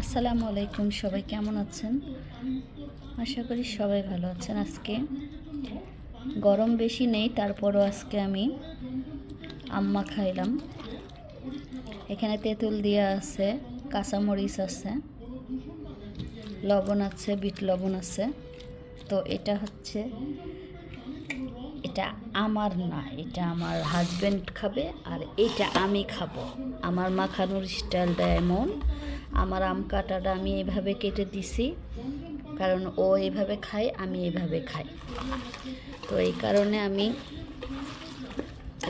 আসসালামু আলাইকুম, সবাই কেমন আছেন? আশা করি সবাই ভালো আছেন। আজকে গরম বেশি নেই, তারপরও আজকে আমি আম্মা খাইলাম। এখানে তেঁতুল দিয়া আছে, কাঁচামরিচ আছে, লবণ আছে, বিট লবণ আছে। তো এটা হচ্ছে এটা আমার না, এটা আমার হাজব্যান্ড খাবে আর এটা আমি খাব। আমার মাখানোর স্টাইলটা এমন, আমার আম কাটাটা আমি এভাবে কেটে দিছি, কারণ ও এভাবে খায়, আমি এভাবে খাই। তো এই কারণে আমি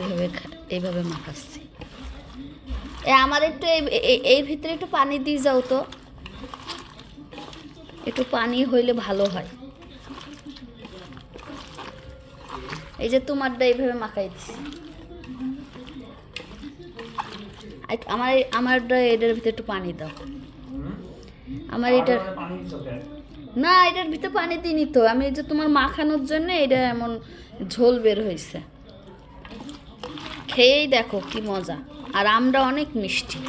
এভাবে এইভাবে মাখাচ্ছি। এ, আমার একটু এই ভিতরে একটু পানি দিয়ে যাও তো। একটু পানি হইলে ভালো হয়। এই যে তোমারটা এইভাবে মাখাই দিছি। আমার আমারটা এটার ভিতরে একটু পানি দাও। আমার এটার না এটার ভিতরে পানি দিইনি তো। আমি এই যে তোমার মাখানোর জন্য এটা এমন ঝোল বের হয়েছে খেয়েই দেখো কি মজা। আর আমটা অনেক মিষ্টি।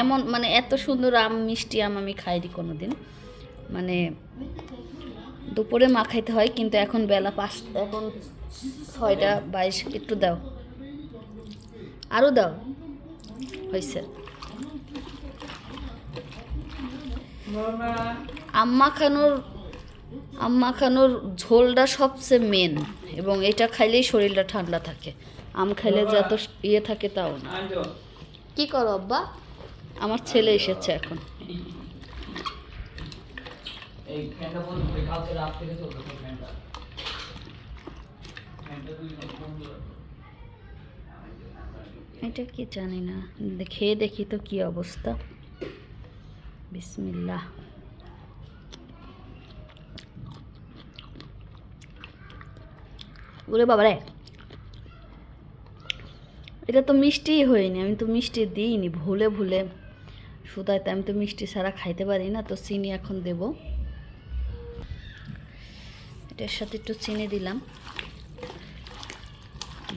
এমন মানে এত সুন্দর আম মিষ্টি আম আমি খাইনি কোনো দিন মানে দুপুরে মা খাইতে হয় কিন্তু এখন বেলা পাঁচ এখন ছয়টা বাইশ একটু দাও। আরও দাও হয়েছে আম্মা খানোর আম্মা খানোর ঝোলটা সবচেয়ে মেন এবং এটা খাইলেই শরীরটা ঠান্ডা থাকে। আম খাইলে যত ইয়ে থাকে তাও না। কি করো আব্বা? আমার ছেলে এসেছে এখন। এই ফ্যানটা কালকে রাত থেকে ফ্যানটা। এটা কি জানি না। খেয়ে দেখি তো কি অবস্থা। বিসমিল্লাহ। ওরে বাবা রে এটা তো মিষ্টিই হয়নি, আমি তো মিষ্টি দিইনি, ভুলে ভুলে সুতাইতে আমি তো মিষ্টি ছাড়া খাইতে পারি না, তো চিনি এখন দেব। এটার সাথে একটু চিনি দিলাম।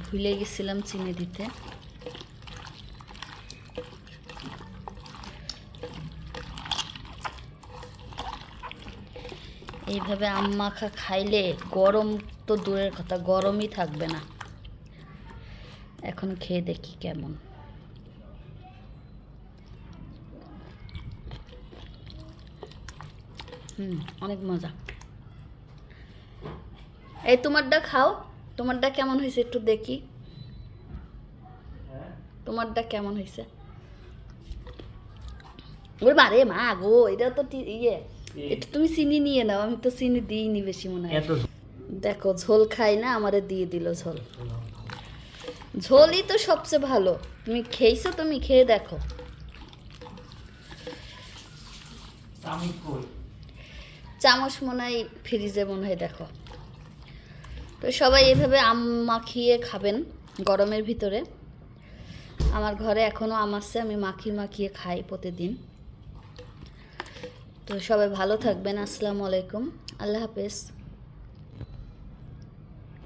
ভুলে গেছিলাম চিনি দিতে। এইভাবে আম মাখা খাইলে গরম তো দূরের কথা, গরমই থাকবে না। এখন খেয়ে দেখি কেমন। হুম, অনেক মজা। এই তোমারটা খাও। তোমারটা কেমন হয়েছে একটু দেখি। হ্যাঁ? তোমারটা কেমন হয়েছে? ওরে বারে মা গো এটা তো ইয়ে এটা তুমি চিনি নিয়ে নাও আমি তো চিনি দিইনি বেশি মনে হয়। দেখো ঝোল খাই না আমারে দিয়ে দিল ঝোল। ঝোলই তো সবচেয়ে ভালো। তুমি খেয়েছো তুমি খেয়ে দেখো। চামচ মনে হয় ফ্রিজে মনে হয় দেখো। তো সবাই এভাবে আম মাখিয়ে খাবেন গরমের ভিতরে। আমার ঘরে এখনও আম আসছে আমি মাখিয়ে মাখিয়ে খাই প্রতিদিন। তো সবাই ভালো থাকবেন, আসসালামু আলাইকুম, আল্লাহ হাফেজ।